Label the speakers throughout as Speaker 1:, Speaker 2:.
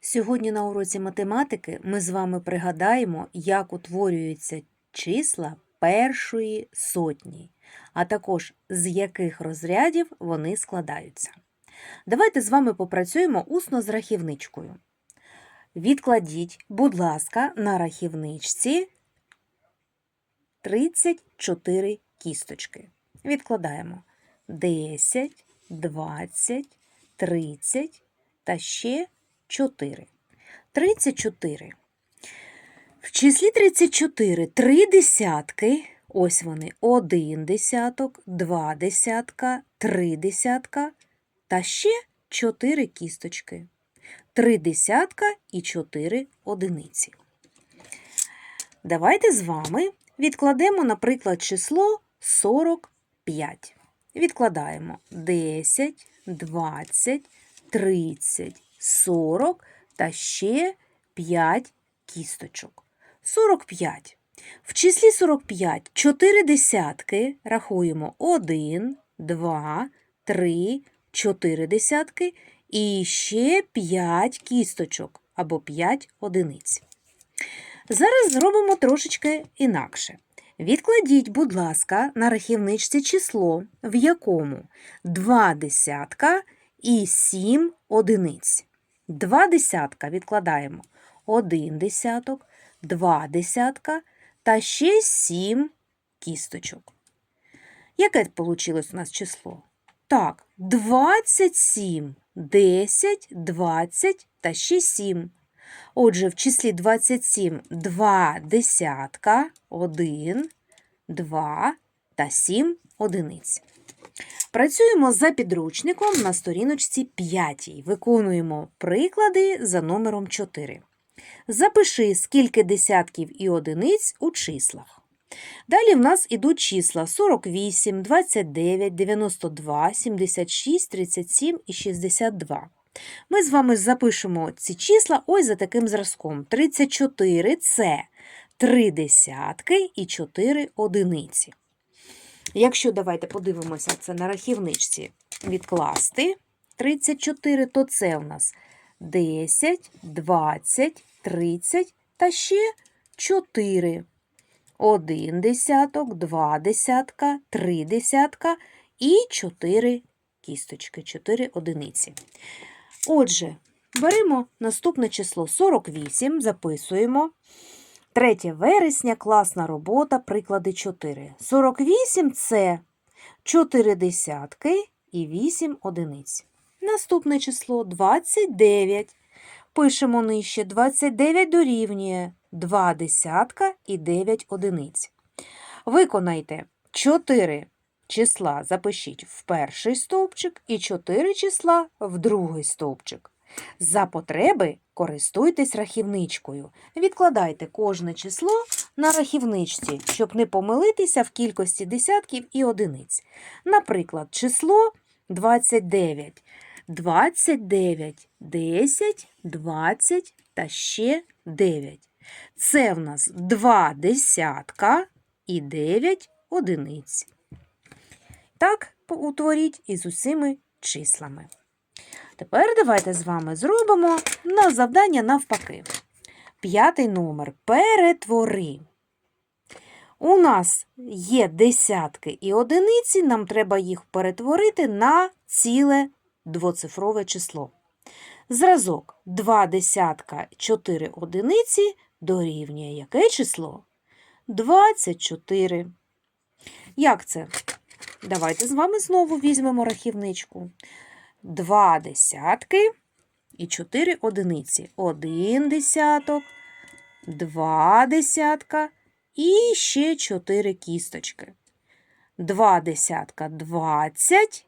Speaker 1: Сьогодні на уроці математики ми з вами пригадаємо, як утворюються числа першої сотні, а також з яких розрядів вони складаються. Давайте з вами попрацюємо усно з рахівничкою. Відкладіть, будь ласка, на рахівничці 34 кісточки. Відкладаємо 10, 20, 30 та ще 4. 34. В числі 34 три десятки. Ось вони. Один десяток, два десятка, три десятка та ще 4 кісточки. Три десятка і 4 одиниці. Давайте з вами відкладемо, наприклад, число 45. Відкладаємо 10, 20, 30, 40 та ще 5 кісточок. 45. В числі 45 4 десятки рахуємо 1, 2, 3, 4 десятки і ще 5 кісточок або 5 одиниць. Зараз зробимо трошечки інакше. Відкладіть, будь ласка, на рахівничці число, в якому 2 десятка і 7 одиниць. Два десятка відкладаємо один десяток, два десятка та ще сім кісточок. Яке вийшло у нас число? Так, 27, 10, 20 та ще 7. Отже, в числі 27 два десятка, 1, 2 та 7 одиниць. Працюємо за підручником на сторіночці 5. Виконуємо приклади за номером 4. Запиши, скільки десятків і одиниць у числах. Далі в нас ідуть числа 48, 29, 92, 76, 37 і 62. Ми з вами запишемо ці числа ось за таким зразком. 34 це 3 десятки і 4 одиниці. Якщо давайте подивимося це на рахівничці, відкласти 34, то це у нас 10, 20, 30 та ще 4. Один десяток, два десятка, три десятка і 4 кісточки, 4 одиниці. Отже, беремо наступне число 48, записуємо. 3 вересня, класна робота, приклади 4. 48 це 4 десятки і 8 одиниць. Наступне число 29. Пишемо нижче 29 дорівнює 2 десятка і 9 одиниць. Виконайте 4 числа запишіть в перший стовпчик і 4 числа в другий стовпчик. За потреби користуйтесь рахівничкою. Відкладайте кожне число на рахівничці, щоб не помилитися в кількості десятків і одиниць. Наприклад, число 29. 29, 10, 20 та ще 9. Це в нас 2 десятка і 9 одиниць. Так утворіть із усіми числами. Тепер давайте з вами зробимо на завдання навпаки. П'ятий номер перетвори. У нас є десятки і одиниці, нам треба їх перетворити на ціле двоцифрове число. Зразок 2 десятка 4 одиниці дорівнює яке число? 24. Як це? Давайте з вами знову візьмемо рахівничку. Два десятки і 4 одиниці. Один десяток, два десятка і ще 4 кісточки. Два десятка 20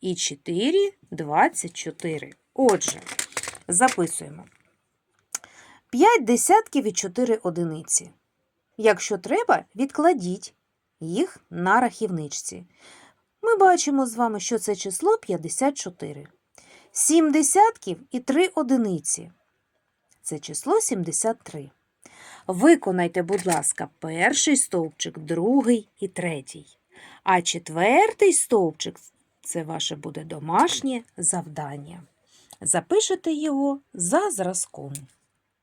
Speaker 1: і 4 24. Отже, записуємо 5 десятків і 4 одиниці. Якщо треба, відкладіть їх на рахівничці. Ми бачимо з вами, що це число 54. 7 десятків і 3 одиниці. Це число 73. Виконайте, будь ласка, перший стовпчик, другий і третій. А четвертий стовпчик це ваше буде домашнє завдання. Запишете його за зразком.